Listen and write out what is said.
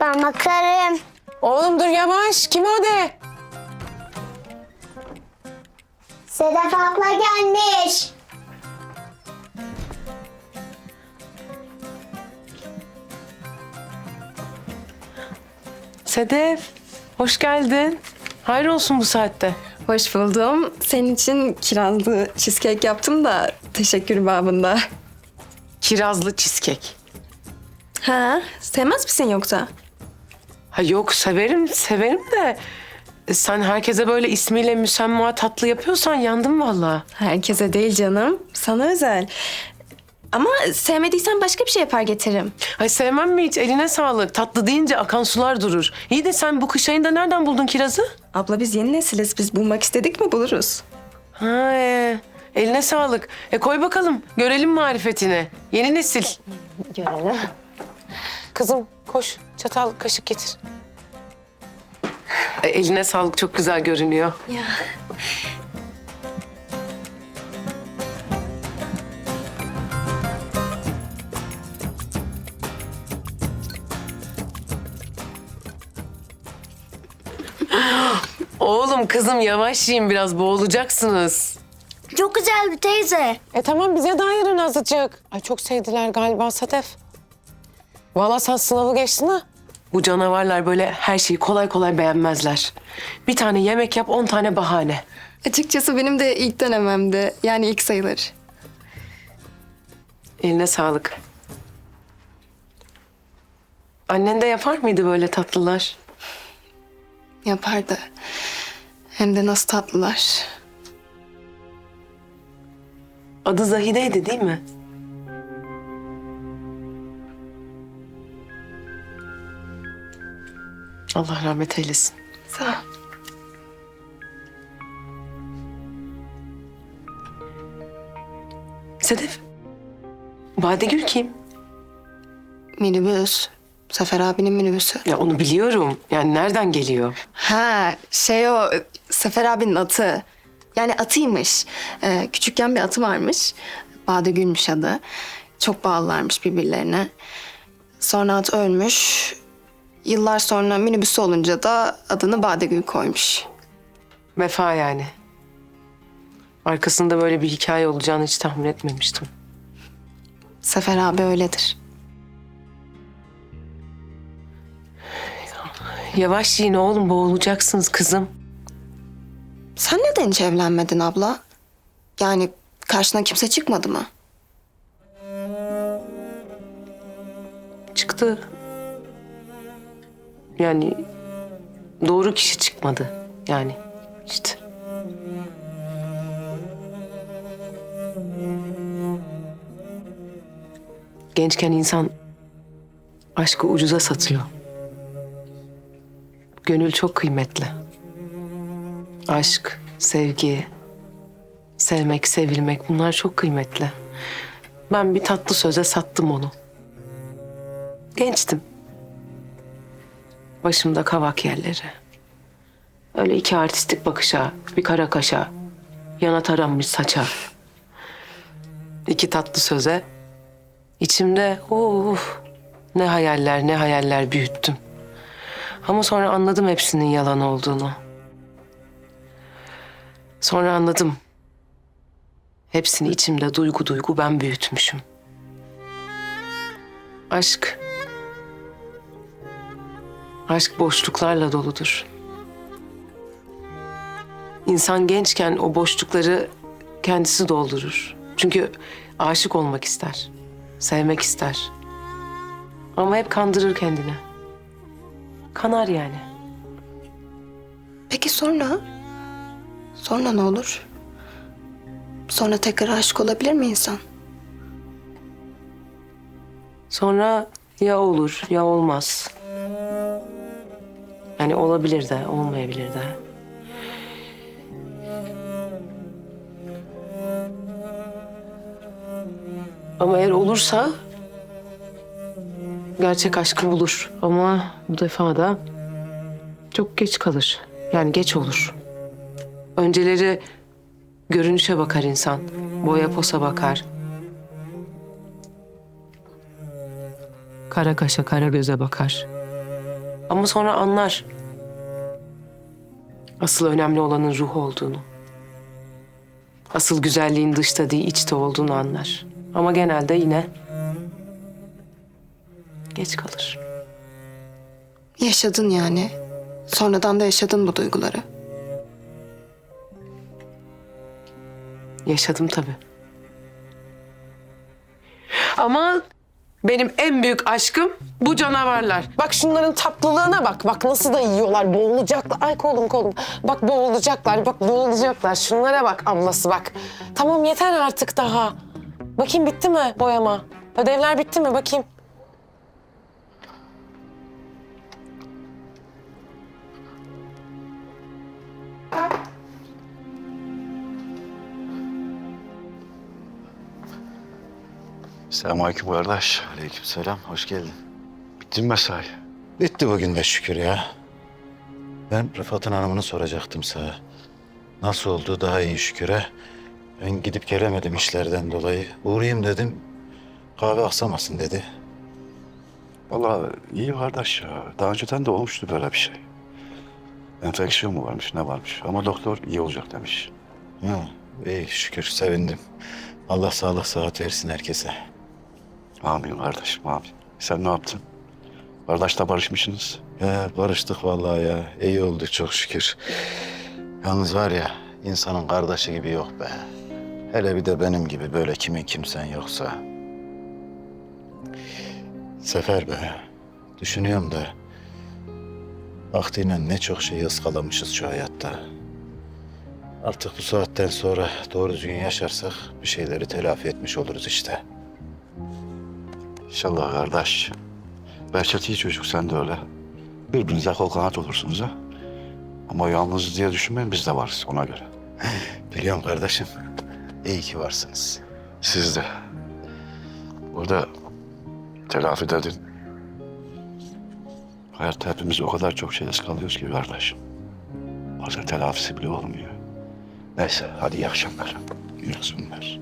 Ben bakarım. Oğlum dur yavaş. Kim o de? Sedef abla gelmiş. Sedef. Hoş geldin. Hayır olsun bu saatte. Hoş buldum. Senin için kirazlı cheesecake yaptım da teşekkür babında. Kirazlı cheesecake. Ha, sevmez misin yoksa? Ha yok severim severim de e, sen herkese böyle ismiyle müsemma tatlı yapıyorsan yandım vallahi. Herkese değil canım. Sana özel. Ama sevmediysen başka bir şey yapar getiririm. Ay sevmem mi hiç eline sağlık. Tatlı deyince akan sular durur. İyi de sen bu kış ayında nereden buldun kirazı? Abla biz yeni nesiliz. Biz bulmak istedik mi buluruz. Ha e, eline sağlık. E koy bakalım görelim marifetini. Yeni nesil. Görelim. Kızım koş çatal kaşık getir. E, eline sağlık çok güzel görünüyor. Ya. Oğlum kızım yavaş yiyin biraz boğulacaksınız. Çok güzel bir teyze. E tamam bize de ayırın azıcık. Ay çok sevdiler galiba Sadef. Vallahi sen sınavı geçtin ha. Bu canavarlar böyle her şeyi kolay kolay beğenmezler. Bir tane yemek yap on tane bahane. Açıkçası benim de ilk denememdi. Yani ilk sayılır. Eline sağlık. Annen de yapar mıydı böyle tatlılar? Yapardı. Hem de nasıl tatlılar. Adı Zahide'ydi değil mi? Allah rahmet eylesin. Sağ ol. Sedef. Badegül kim? Minibüs. Zafer abinin minibüsü. Ya onu biliyorum. Yani nereden geliyor? Ha şey o Sefer abinin atı. Yani atıymış. Ee, küçükken bir atı varmış. Badegül'müş adı. Çok bağlılarmış birbirlerine. Sonra at ölmüş. Yıllar sonra minibüsü olunca da adını Badegül koymuş. Vefa yani. Arkasında böyle bir hikaye olacağını hiç tahmin etmemiştim. Sefer abi öyledir. Yavaş yiyin oğlum boğulacaksınız kızım. Sen neden hiç evlenmedin abla? Yani karşına kimse çıkmadı mı? Çıktı. Yani doğru kişi çıkmadı. Yani işte. Gençken insan aşkı ucuza satıyor. Gönül çok kıymetli. Aşk, sevgi, sevmek, sevilmek bunlar çok kıymetli. Ben bir tatlı söze sattım onu. Gençtim. Başımda kavak yerleri. Öyle iki artistik bakışa, bir kara kaşa, yana taranmış saça. İki tatlı söze. İçimde of ne hayaller ne hayaller büyüttüm. Ama sonra anladım hepsinin yalan olduğunu. Sonra anladım. Hepsini içimde duygu duygu ben büyütmüşüm. Aşk Aşk boşluklarla doludur. İnsan gençken o boşlukları kendisi doldurur. Çünkü aşık olmak ister. Sevmek ister. Ama hep kandırır kendini. Kanar yani. Peki sonra? Sonra ne olur? Sonra tekrar aşık olabilir mi insan? Sonra ya olur ya olmaz. Yani olabilir de olmayabilir de. Ama eğer olursa gerçek aşkı bulur. Ama bu defa da çok geç kalır. Yani geç olur. Önceleri görünüşe bakar insan. Boya posa bakar. Kara kaşa kara göze bakar. Ama sonra anlar. Asıl önemli olanın ruh olduğunu. Asıl güzelliğin dışta değil içte olduğunu anlar. Ama genelde yine geç kalır. Yaşadın yani. Sonradan da yaşadın bu duyguları. Yaşadım tabii. Ama benim en büyük aşkım bu canavarlar. Bak şunların tatlılığına bak. Bak nasıl da yiyorlar. Boğulacaklar. Ay kolum kolum. Bak boğulacaklar. Bak boğulacaklar. Şunlara bak ablası bak. Tamam yeter artık daha. Bakayım bitti mi boyama? Ödevler bitti mi? Bakayım. Selamünaleyküm kardeş. Aleykümselam, hoş geldin. Bitti mi mesai? Bitti bugün de şükür ya. Ben Rıfat'ın hanımını soracaktım sana. Nasıl oldu? Daha iyi şüküre. Ben gidip gelemedim işlerden dolayı. Uğrayayım dedim. Kahve aksamasın dedi. Vallahi iyi kardeş ya. Daha önceden de olmuştu böyle bir şey. Enfeksiyon mu varmış ne varmış. Ama doktor iyi olacak demiş. Ha, iyi şükür sevindim. Allah sağlık sıhhat versin herkese. Amin kardeşim amin. Sen ne yaptın? Kardeşle barışmışsınız. Ya barıştık vallahi ya. İyi olduk çok şükür. Yalnız var ya insanın kardeşi gibi yok be. Hele bir de benim gibi böyle kimin kimsen yoksa. Sefer be. Düşünüyorum da vaktiyle ne çok şey ıskalamışız şu hayatta. Artık bu saatten sonra doğru düzgün yaşarsak bir şeyleri telafi etmiş oluruz işte. İnşallah kardeş. Behçet iyi çocuk sen de öyle. Birbirinize kol kanat olursunuz ha. Ama yalnız diye düşünmeyin biz de varız ona göre. Biliyorum kardeşim. İyi ki varsınız. Siz de. Burada telafi dedin. Hayatta hepimiz o kadar çok şey ıskalıyoruz ki kardeşim. Bazen telafisi bile olmuyor. Neyse hadi iyi akşamlar. İyi akşamlar.